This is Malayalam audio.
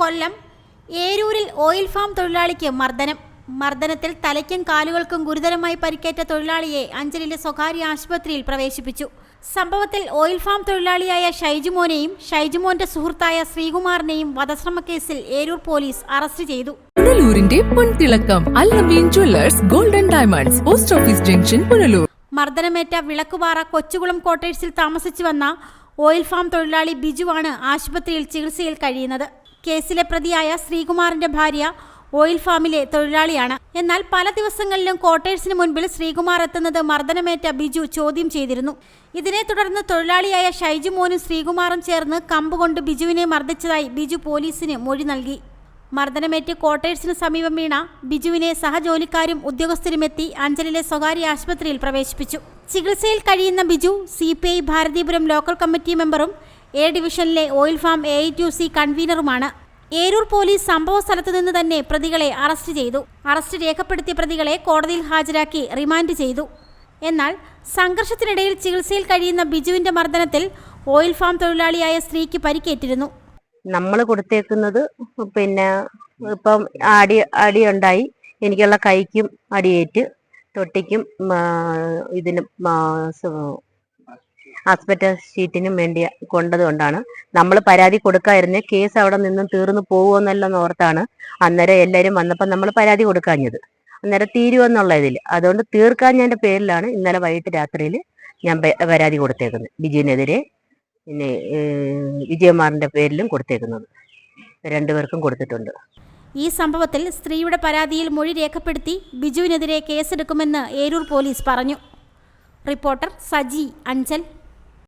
കൊല്ലം ഏരൂരിൽ ഓയിൽ ഫാം തൊഴിലാളിക്ക് മർദ്ദനം. മർദ്ദനത്തിൽ തലയ്ക്കും കാലുകൾക്കും ഗുരുതരമായി പരിക്കേറ്റ തൊഴിലാളിയെ അഞ്ചലിലെ സ്വകാര്യ ആശുപത്രിയിൽ പ്രവേശിപ്പിച്ചു. സംഭവത്തിൽ ഓയിൽ ഫാം തൊഴിലാളിയായ ഷൈജുമോനെയും ഷൈജുമോന്റെ സുഹൃത്തായ ശ്രീകുമാറിനെയും വധശ്രമക്കേസിൽ ഏരൂർ പോലീസ് അറസ്റ്റ് ചെയ്തു. പുനലൂരിന്റെ പൊൻതിളക്കം Allameen jewellers golden diamonds post office junction Punalur. മർദ്ദനമേറ്റ Vilakkupara Kochukulam ക്വാർട്ടേഴ്സിൽ താമസിച്ചു വന്ന ഓയിൽ ഫാം തൊഴിലാളി ബിജുവാണ് ആശുപത്രിയിൽ ചികിത്സയിൽ കഴിയുന്നത്. കേസിലെ പ്രതിയായ ശ്രീകുമാറിന്റെ ഭാര്യ ഓയിൽ ഫാമിലെ തൊഴിലാളിയാണ്. എന്നാൽ പല ദിവസങ്ങളിലും ക്വാർട്ടേഴ്സിന് മുൻപിൽ ശ്രീകുമാർ എത്തുന്നത് മർദ്ദനമേറ്റ ബിജു ചോദ്യം ചെയ്തിരുന്നു. ഇതിനെ തുടർന്ന് തൊഴിലാളിയായ ഷൈജു മോനും ശ്രീകുമാറും ചേർന്ന് കമ്പുകൊണ്ട് ബിജുവിനെ മർദ്ദിച്ചതായി ബിജു പോലീസിന് മൊഴി നൽകി. മർദ്ദനമേറ്റ് ക്വാർട്ടേഴ്സിന് സമീപം വീണ ബിജുവിനെ സഹജോലിക്കാരും ഉദ്യോഗസ്ഥരുമെത്തി അഞ്ചലിലെ സ്വകാര്യ ആശുപത്രിയിൽ പ്രവേശിപ്പിച്ചു. ചികിത്സയിൽ കഴിയുന്ന Biju C Bharathipuram local committee മെമ്പറും എ ഡിവിഷനിലെ oil farm A to C കൺവീനറുമാണ്. Eroor police സംഭവ സ്ഥലത്തു നിന്ന് തന്നെ പ്രതികളെ അറസ്റ്റ് ചെയ്തു. അറസ്റ്റ് രേഖപ്പെടുത്തിയ പ്രതികളെ കോടതിയിൽ ഹാജരാക്കി റിമാൻഡ് ചെയ്തു. എന്നാൽ സംഘർഷത്തിനിടയിൽ ചികിത്സയിൽ കഴിയുന്ന ബിജുവിന്റെ മർദ്ദനത്തിൽ ഓയിൽ ഫാം തൊഴിലാളിയായ സ്ത്രീക്ക് പരിക്കേറ്റിരുന്നു. നമ്മൾ കൊടുത്തേക്കുന്നത് പിന്നെ ഇപ്പം അടി അടി ഉണ്ടായി എനിക്കുള്ള കൈക്കും അടിയേറ്റ് തൊട്ടിക്കും ഇതിനും ഹോസ്പിറ്റൽ ഷീറ്റിനും വേണ്ടി കൊണ്ടതുകൊണ്ടാണ്. നമ്മൾ പരാതി കൊടുക്കാതിരുന്ന കേസ് അവിടെ നിന്നും തീർന്നു പോകുമെന്നല്ലെന്ന് ഓർത്താണ് അന്നേരം എല്ലാവരും വന്നപ്പോൾ നമ്മൾ പരാതി കൊടുക്കാഞ്ഞത്. അന്നേരം തീരുമെന്നുള്ള ഇതിൽ അതുകൊണ്ട് തീർക്കാഞ്ഞതിന്റെ പേരിലാണ് ഇന്നലെ വൈകിട്ട് രാത്രിയിൽ ഞാൻ പരാതി കൊടുത്തേക്കുന്നത്. ബിജുവിനെതിരെ പിന്നെ വിജയകുമാറിന്റെ പേരിലും കൊടുത്തേക്കുന്നത്. രണ്ടുപേർക്കും കൊടുത്തിട്ടുണ്ട്. ഈ സംഭവത്തിൽ സ്ത്രീയുടെ പരാതിയിൽ മൊഴി രേഖപ്പെടുത്തി ബിജുവിനെതിരെ കേസെടുക്കുമെന്ന് ഏരൂർ പോലീസ് പറഞ്ഞു. റിപ്പോർട്ടർ സജി അഞ്ചൽ.